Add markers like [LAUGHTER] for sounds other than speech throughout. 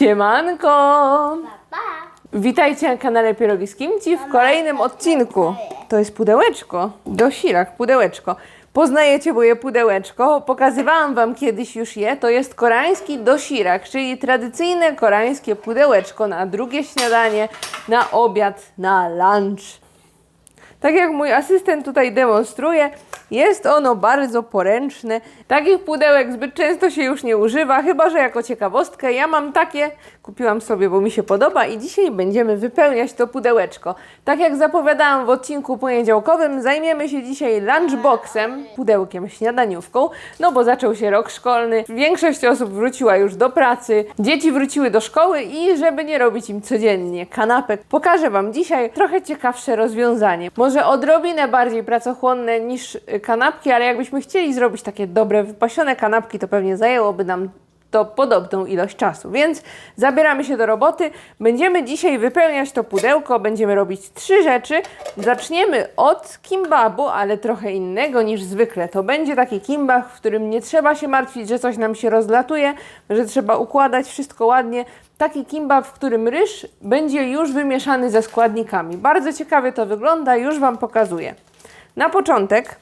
Siemanko! Witajcie na kanale Pierogi z Kimci w kolejnym odcinku. To jest pudełeczko. Dosirak, pudełeczko. Poznajecie moje pudełeczko. Pokazywałam Wam kiedyś już je. To jest koreański dosirak, czyli tradycyjne koreańskie pudełeczko na drugie śniadanie, na obiad, na lunch. Tak jak mój asystent tutaj demonstruje, jest ono bardzo poręczne. Takich pudełek zbyt często się już nie używa, chyba że jako ciekawostkę. Ja mam takie, kupiłam sobie, bo mi się podoba i dzisiaj będziemy wypełniać to pudełeczko. Tak jak zapowiadałam w odcinku poniedziałkowym, zajmiemy się dzisiaj lunchboxem, pudełkiem śniadaniówką, no bo zaczął się rok szkolny. Większość osób wróciła już do pracy, dzieci wróciły do szkoły i żeby nie robić im codziennie kanapek, pokażę Wam dzisiaj trochę ciekawsze rozwiązanie. Może odrobinę bardziej pracochłonne niż y, kanapki, ale jakbyśmy chcieli zrobić takie dobre, wypasione kanapki, to pewnie zajęłoby nam to podobną ilość czasu. Więc zabieramy się do roboty. Będziemy dzisiaj wypełniać to pudełko. Będziemy robić trzy rzeczy. Zaczniemy od kimbabu, ale trochę innego niż zwykle. To będzie taki kimbab, w którym nie trzeba się martwić, że coś nam się rozlatuje, że trzeba układać wszystko ładnie. Taki kimbab, w którym ryż będzie już wymieszany ze składnikami. Bardzo ciekawie to wygląda, już Wam pokazuję. Na początek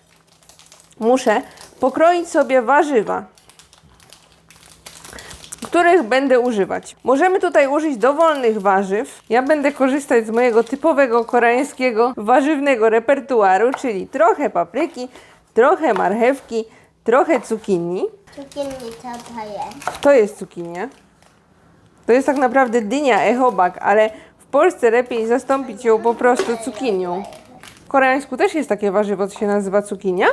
muszę pokroić sobie warzywa których będę używać. Możemy tutaj użyć dowolnych warzyw. Ja będę korzystać z mojego typowego koreańskiego warzywnego repertuaru, czyli trochę papryki, trochę marchewki, trochę cukinii. Cukinni co to jest? To jest cukinia. To jest tak naprawdę dynia echobak, ale w Polsce lepiej zastąpić ją po prostu cukinią. W koreańsku też jest takie warzywo, co się nazywa cukinia?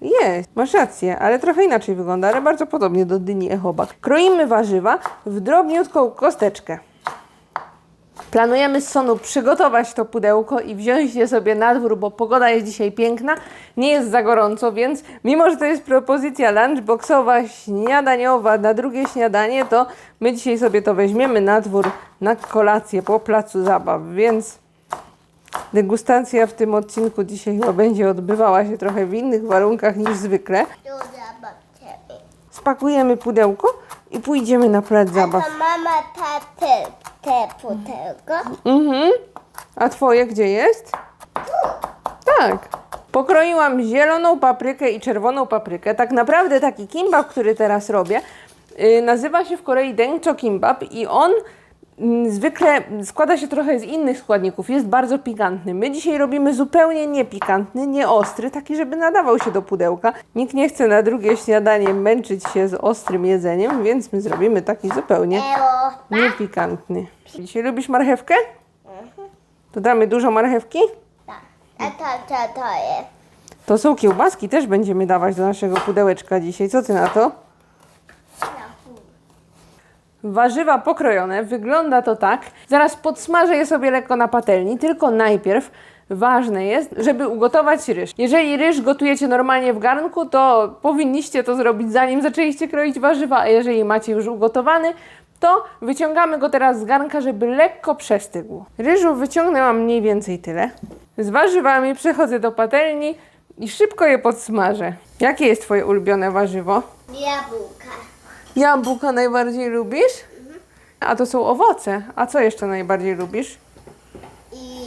Jest, masz rację, ale trochę inaczej wygląda, ale bardzo podobnie do dyni echobak. Kroimy warzywa w drobniutką kosteczkę. Planujemy z Sonu przygotować to pudełko i wziąć je sobie na dwór, bo pogoda jest dzisiaj piękna, nie jest za gorąco, więc mimo, że to jest propozycja lunchboxowa, śniadaniowa na drugie śniadanie, to my dzisiaj sobie to weźmiemy na dwór na kolację po placu zabaw, więc degustacja w tym odcinku dzisiaj chyba będzie odbywała się trochę w innych warunkach niż zwykle. Spakujemy pudełko i pójdziemy na plac A zabaw. to mama ta te, te pudełko. Mhm. A twoje gdzie jest? Tak. Pokroiłam zieloną paprykę i czerwoną paprykę. Tak naprawdę taki kimbab, który teraz robię, yy, nazywa się w Korei Dengcho Kimbab i on zwykle składa się trochę z innych składników. Jest bardzo pikantny. My dzisiaj robimy zupełnie niepikantny, nieostry, taki, żeby nadawał się do pudełka. Nikt nie chce na drugie śniadanie męczyć się z ostrym jedzeniem, więc my zrobimy taki zupełnie Eło. niepikantny. Dzisiaj lubisz marchewkę? Dodamy dużo marchewki? Tak. A to co to jest? To są kiełbaski, też będziemy dawać do naszego pudełeczka dzisiaj. Co ty na to? Warzywa pokrojone, wygląda to tak. Zaraz podsmażę je sobie lekko na patelni, tylko najpierw ważne jest, żeby ugotować ryż. Jeżeli ryż gotujecie normalnie w garnku, to powinniście to zrobić zanim zaczęliście kroić warzywa, a jeżeli macie już ugotowany, to wyciągamy go teraz z garnka, żeby lekko przestygł. Ryżu wyciągnęłam mniej więcej tyle. Z warzywami przechodzę do patelni i szybko je podsmażę. Jakie jest twoje ulubione warzywo? Jabłka. Jabłka najbardziej lubisz? A to są owoce. A co jeszcze najbardziej lubisz? I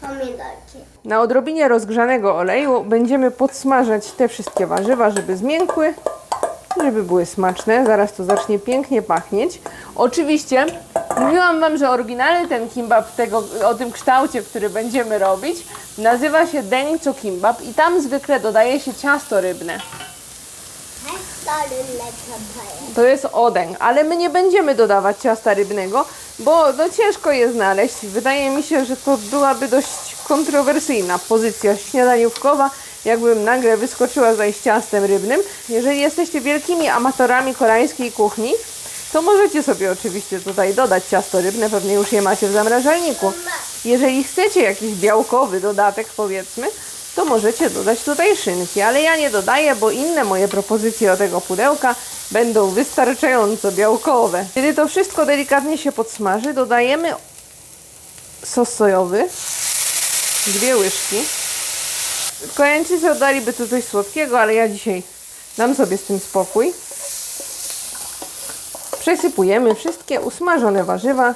pomidorki. Na odrobinie rozgrzanego oleju będziemy podsmażać te wszystkie warzywa, żeby zmiękły, żeby były smaczne. Zaraz to zacznie pięknie pachnieć. Oczywiście mówiłam Wam, że oryginalny ten kimbab tego, o tym kształcie, który będziemy robić, nazywa się Dencho Kimbab i tam zwykle dodaje się ciasto rybne. To jest. Odeń, ale my nie będziemy dodawać ciasta rybnego, bo no ciężko je znaleźć. Wydaje mi się, że to byłaby dość kontrowersyjna pozycja śniadaniówkowa, jakbym nagle wyskoczyła tutaj z ciastem rybnym. Jeżeli jesteście wielkimi amatorami koreańskiej kuchni, to możecie sobie oczywiście tutaj dodać ciasto rybne, pewnie już je macie w zamrażalniku. Jeżeli chcecie jakiś białkowy dodatek, powiedzmy, to możecie dodać tutaj szynki, ale ja nie dodaję, bo inne moje propozycje do tego pudełka będą wystarczająco białkowe. Kiedy to wszystko delikatnie się podsmaży, dodajemy sos sojowy, dwie łyżki. Koreańczycy oddaliby tu coś słodkiego, ale ja dzisiaj dam sobie z tym spokój. Przesypujemy wszystkie usmażone warzywa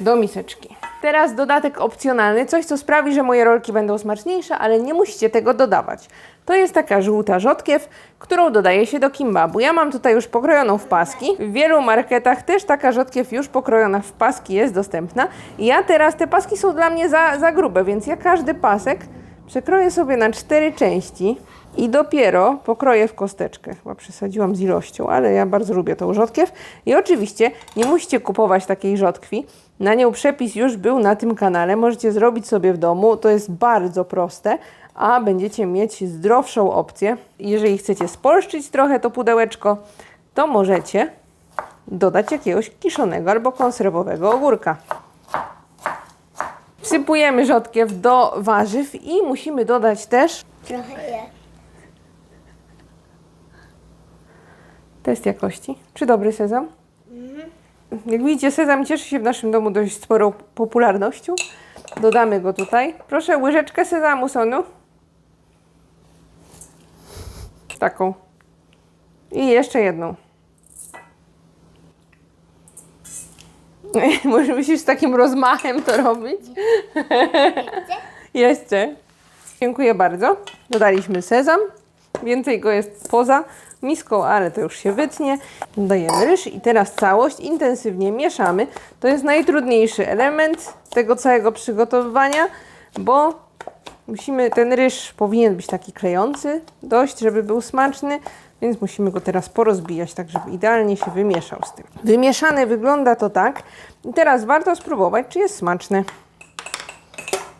do miseczki. Teraz dodatek opcjonalny, coś co sprawi, że moje rolki będą smaczniejsze, ale nie musicie tego dodawać. To jest taka żółta rzodkiew, którą dodaje się do kimbabu. Ja mam tutaj już pokrojoną w paski. W wielu marketach też taka rzodkiew już pokrojona w paski jest dostępna. Ja teraz, te paski są dla mnie za, za grube, więc ja każdy pasek przekroję sobie na cztery części i dopiero pokroję w kosteczkę. Chyba przesadziłam z ilością, ale ja bardzo lubię tą rzodkiew. I oczywiście nie musicie kupować takiej rzodkwi. Na nią przepis już był na tym kanale. Możecie zrobić sobie w domu. To jest bardzo proste, a będziecie mieć zdrowszą opcję. Jeżeli chcecie spolszczyć trochę to pudełeczko, to możecie dodać jakiegoś kiszonego albo konserwowego ogórka. Wsypujemy rzodkiew do warzyw i musimy dodać też Trochę je. Test jakości. Czy dobry sezam? Jak widzicie, sezam cieszy się w naszym domu dość sporą popularnością. Dodamy go tutaj. Proszę łyżeczkę sezamu, Sonu. Taką. I jeszcze jedną. [LAUGHS] Może musisz z takim rozmachem to robić? Jeszcze. Dziękuję bardzo. Dodaliśmy sezam. Więcej go jest poza miską, ale to już się wytnie. Dodajemy ryż i teraz całość intensywnie mieszamy. To jest najtrudniejszy element tego całego przygotowywania, bo musimy, ten ryż powinien być taki klejący dość, żeby był smaczny, więc musimy go teraz porozbijać, tak żeby idealnie się wymieszał z tym. Wymieszany wygląda to tak. I teraz warto spróbować, czy jest smaczne.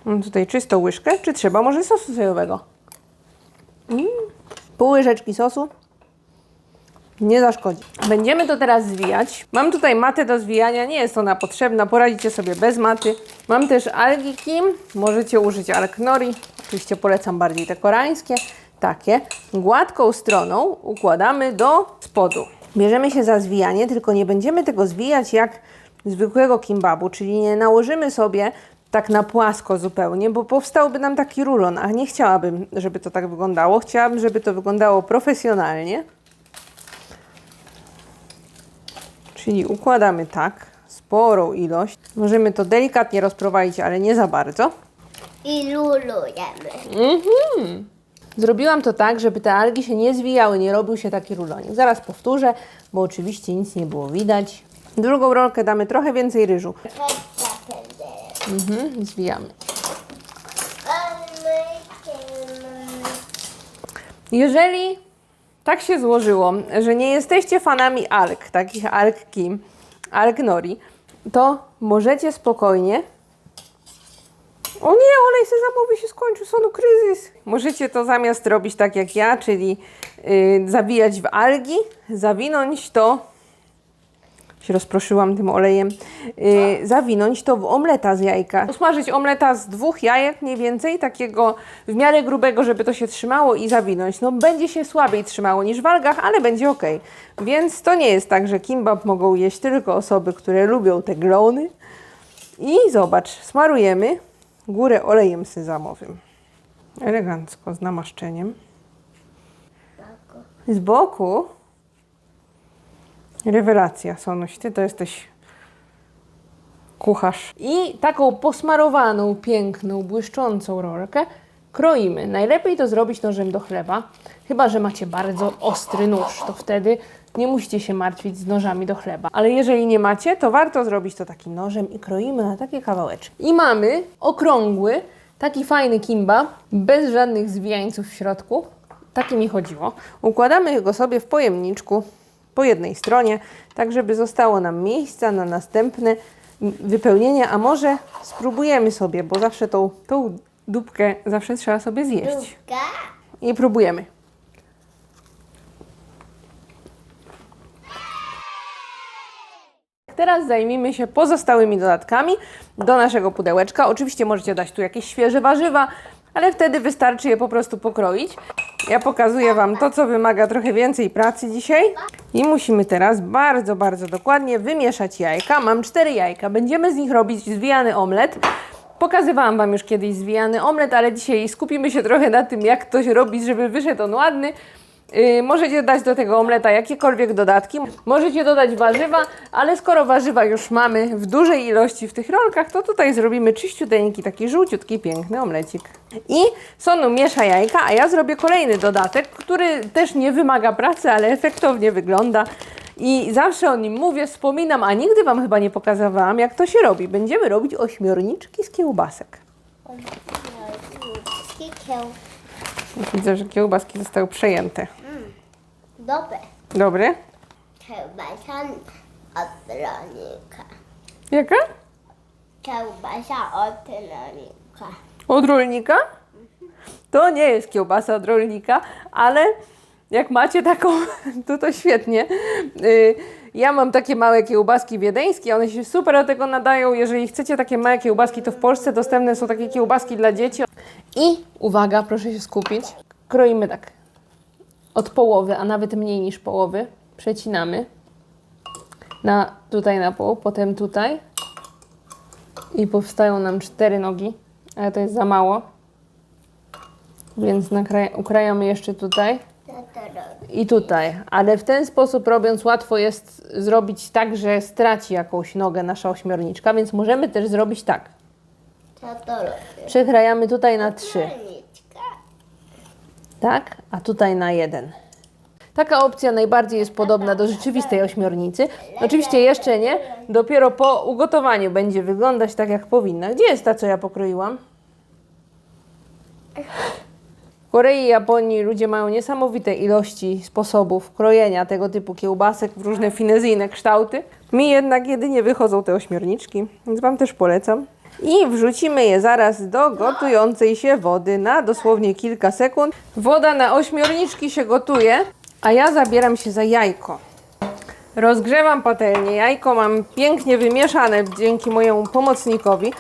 Mam tutaj czystą łyżkę, czy trzeba może sosu sojowego? Mm. Pół łyżeczki sosu. Nie zaszkodzi. Będziemy to teraz zwijać. Mam tutaj matę do zwijania, nie jest ona potrzebna, poradzicie sobie bez maty. Mam też algi kim, możecie użyć alg. Oczywiście polecam bardziej te koreańskie. Takie. Gładką stroną układamy do spodu. Bierzemy się za zwijanie, tylko nie będziemy tego zwijać jak zwykłego kimbabu, czyli nie nałożymy sobie tak na płasko zupełnie, bo powstałby nam taki rulon, a nie chciałabym, żeby to tak wyglądało. Chciałabym, żeby to wyglądało profesjonalnie. Czyli układamy tak, sporą ilość. Możemy to delikatnie rozprowadzić, ale nie za bardzo. I lulujemy. Zrobiłam to tak, żeby te algi się nie zwijały, nie robił się taki rulonik. Zaraz powtórzę, bo oczywiście nic nie było widać. Drugą rolkę damy trochę więcej ryżu. Mhm, zwijamy. Jeżeli tak się złożyło, że nie jesteście fanami alg, takich alg kim, alg nori, to możecie spokojnie. O nie, olej sezamowy się skończył, sonu kryzys. Możecie to zamiast robić tak jak ja, czyli yy, w algi, zawinąć to się rozproszyłam tym olejem, yy, zawinąć to w omleta z jajka. Usmażyć omleta z dwóch jajek mniej więcej, takiego w miarę grubego, żeby to się trzymało i zawinąć. No będzie się słabiej trzymało niż w algach, ale będzie ok. Więc to nie jest tak, że kimbab mogą jeść tylko osoby, które lubią te glony. I zobacz, smarujemy górę olejem sezamowym. Elegancko, z namaszczeniem. Z boku Rewelacja, Sonuś, ty to jesteś kucharz. I taką posmarowaną, piękną, błyszczącą rolkę kroimy. Najlepiej to zrobić nożem do chleba, chyba że macie bardzo ostry nóż, to wtedy nie musicie się martwić z nożami do chleba. Ale jeżeli nie macie, to warto zrobić to takim nożem i kroimy na takie kawałeczki. I mamy okrągły, taki fajny kimba, bez żadnych zwijańców w środku. Takie mi chodziło. Układamy go sobie w pojemniczku po jednej stronie, tak żeby zostało nam miejsca na następne wypełnienie, a może spróbujemy sobie, bo zawsze tą, tą dupkę zawsze trzeba sobie zjeść. Dupka. I próbujemy. Teraz zajmijmy się pozostałymi dodatkami do naszego pudełeczka. Oczywiście możecie dać tu jakieś świeże warzywa, ale wtedy wystarczy je po prostu pokroić. Ja pokazuję Wam to, co wymaga trochę więcej pracy dzisiaj. I musimy teraz bardzo, bardzo dokładnie wymieszać jajka. Mam cztery jajka. Będziemy z nich robić zwijany omlet. Pokazywałam Wam już kiedyś zwijany omlet, ale dzisiaj skupimy się trochę na tym, jak to się robi, żeby wyszedł on ładny. Yy, możecie dać do tego omleta jakiekolwiek dodatki. Możecie dodać warzywa, ale skoro warzywa już mamy w dużej ilości w tych rolkach, to tutaj zrobimy czyściuteńki, taki żółciutki, piękny omlecik. I Sonu miesza jajka, a ja zrobię kolejny dodatek, który też nie wymaga pracy, ale efektownie wygląda. I zawsze o nim mówię, wspominam, a nigdy Wam chyba nie pokazywałam, jak to się robi. Będziemy robić ośmiorniczki z kiełbasek. Widzę, że kiełbaski zostały przejęte. Dobre. Dobre? Kiełbasa od rolnika. Jaka? Kiełbasa od rolnika. Od rolnika? To nie jest kiełbasa od rolnika, ale jak macie taką, [LAUGHS] to to świetnie. Y, Ja mam takie małe kiełbaski wiedeńskie, one się super do tego nadają. Jeżeli chcecie takie małe kiełbaski, to w Polsce dostępne są takie kiełbaski dla dzieci. I uwaga, proszę się skupić. Kroimy tak od połowy, a nawet mniej niż połowy. Przecinamy na, tutaj na pół, potem tutaj i powstają nam cztery nogi, ale to jest za mało. Więc ukrajamy jeszcze tutaj i tutaj. Ale w ten sposób robiąc łatwo jest zrobić tak, że straci jakąś nogę nasza ośmiorniczka, więc możemy też zrobić tak. Przekrajamy tutaj na trzy. Tak? A tutaj na jeden. Taka opcja najbardziej jest podobna do rzeczywistej ośmiornicy. Oczywiście jeszcze nie, dopiero po ugotowaniu będzie wyglądać tak, jak powinna. Gdzie jest ta, co ja pokroiłam? W Korei i Japonii ludzie mają niesamowite ilości sposobów krojenia tego typu kiełbasek w różne finezyjne kształty. Mi jednak jedynie wychodzą te ośmiorniczki, więc Wam też polecam. I wrzucimy je zaraz do gotującej się wody na dosłownie kilka sekund. Woda na ośmiorniczki się gotuje, a ja zabieram się za jajko. Rozgrzewam patelnię. Jajko mam pięknie wymieszane dzięki mojemu pomocnikowi.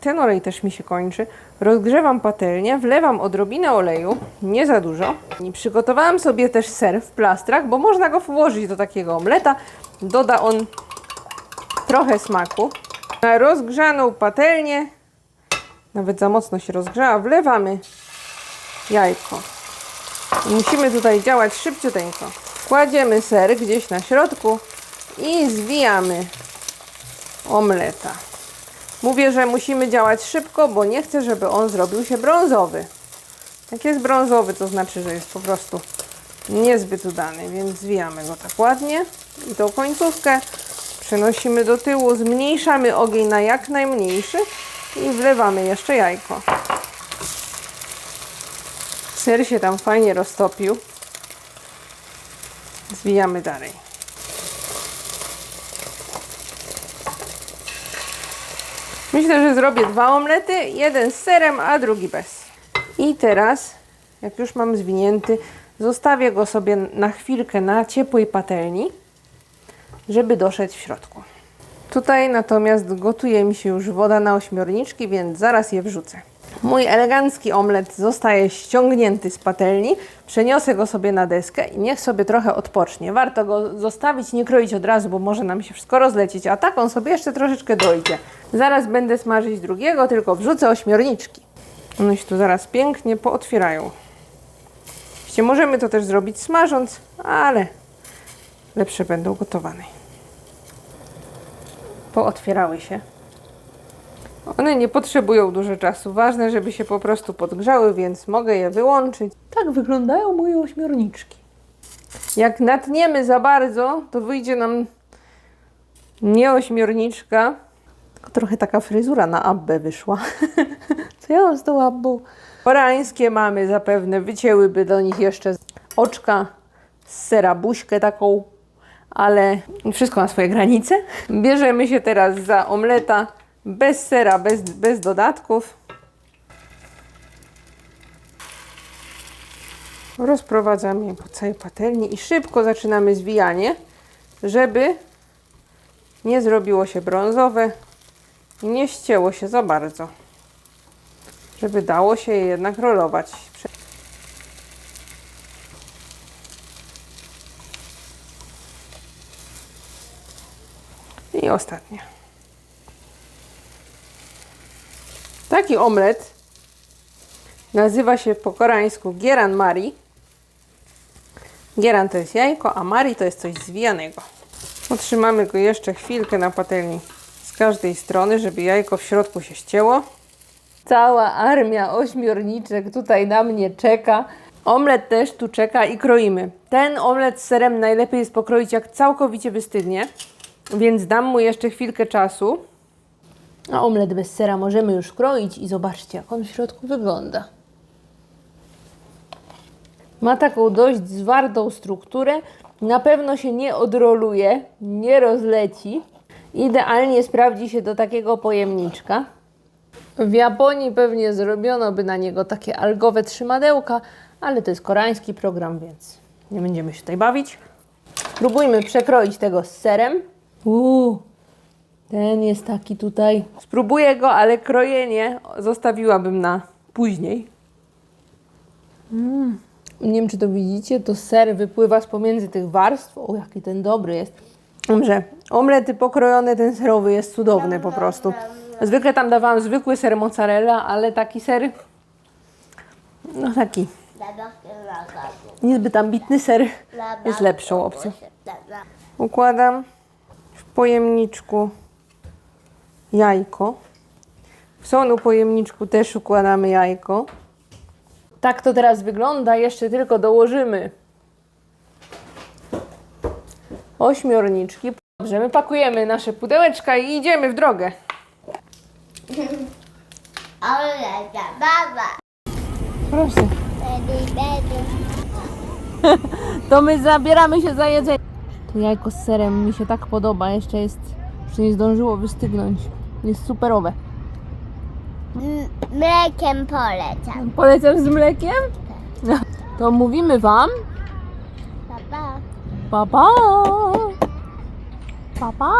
Ten olej też mi się kończy. Rozgrzewam patelnię, wlewam odrobinę oleju, nie za dużo. I przygotowałam sobie też ser w plastrach, bo można go włożyć do takiego omleta. Doda on trochę smaku. Na rozgrzaną patelnię, nawet za mocno się rozgrzała, wlewamy jajko. Musimy tutaj działać szybciuteńko. Kładziemy ser gdzieś na środku i zwijamy omleta. Mówię, że musimy działać szybko, bo nie chcę, żeby on zrobił się brązowy. Jak jest brązowy, to znaczy, że jest po prostu niezbyt udany, więc zwijamy go tak ładnie i tą końcówkę przenosimy do tyłu, zmniejszamy ogień na jak najmniejszy i wlewamy jeszcze jajko. Ser się tam fajnie roztopił. Zwijamy dalej. Myślę, że zrobię dwa omlety, jeden z serem, a drugi bez. I teraz, jak już mam zwinięty, zostawię go sobie na chwilkę na ciepłej patelni, żeby doszedł w środku. Tutaj natomiast gotuje mi się już woda na ośmiorniczki, więc zaraz je wrzucę. Mój elegancki omlet zostaje ściągnięty z patelni. Przeniosę go sobie na deskę i niech sobie trochę odpocznie. Warto go zostawić, nie kroić od razu, bo może nam się wszystko rozlecieć, a tak on sobie jeszcze troszeczkę dojdzie. Zaraz będę smażyć drugiego, tylko wrzucę ośmiorniczki. One się tu zaraz pięknie pootwierają. Oczywiście możemy to też zrobić smażąc, ale lepsze będą gotowane. Pootwierały się. One nie potrzebują dużo czasu. Ważne, żeby się po prostu podgrzały, więc mogę je wyłączyć. Tak wyglądają moje ośmiorniczki. Jak natniemy za bardzo, to wyjdzie nam nie ośmiorniczka, tylko trochę taka fryzura na Abbę wyszła. [LAUGHS] Co ja mam z tą Abbą? Koreańskie mamy zapewne, wycięłyby do nich jeszcze oczka z sera buźkę taką, ale wszystko ma swoje granice. Bierzemy się teraz za omleta bez sera, bez, bez dodatków. Rozprowadzamy je po całej patelni i szybko zaczynamy zwijanie, żeby nie zrobiło się brązowe i nie ścięło się za bardzo. Żeby dało się je jednak rolować. I ostatnie. Taki omlet nazywa się po koreańsku gieran mari. Gieran to jest jajko, a Mari to jest coś zwijanego. Utrzymamy go jeszcze chwilkę na patelni z każdej strony, żeby jajko w środku się ścięło. Cała armia ośmiorniczek tutaj na mnie czeka. Omlet też tu czeka i kroimy. Ten omlet z serem najlepiej jest pokroić jak całkowicie wystygnie, więc dam mu jeszcze chwilkę czasu. A omlet bez sera możemy już kroić i zobaczcie, jak on w środku wygląda. Ma taką dość zwartą strukturę. Na pewno się nie odroluje, nie rozleci. Idealnie sprawdzi się do takiego pojemniczka. W Japonii pewnie zrobiono by na niego takie algowe trzymadełka, ale to jest koreański program, więc nie będziemy się tutaj bawić. Spróbujmy przekroić tego z serem. Uuu, ten jest taki tutaj. Spróbuję go, ale krojenie zostawiłabym na później. Nie wiem, czy to widzicie, to ser wypływa z pomiędzy tych warstw. O, jaki ten dobry jest. Dobrze, omlety pokrojone, ten serowy jest cudowny po prostu. Zwykle tam dawałam zwykły ser mozzarella, ale taki ser, no taki niezbyt ambitny ser jest lepszą opcją. Układam pojemniczku jajko. W sonu pojemniczku też układamy jajko. Tak to teraz wygląda. Jeszcze tylko dołożymy ośmiorniczki. Dobrze, my pakujemy nasze pudełeczka i idziemy w drogę. Ale zabawa. Proszę. [LAUGHS] To my zabieramy się za jedzenie. To jajko z serem mi się tak podoba. Jeszcze jest, jeszcze nie zdążyło wystygnąć. Jest superowe. M- Mlekiem polecam. Polecasz z mlekiem? No, to mówimy Wam Baba. pa pa! Pa pa!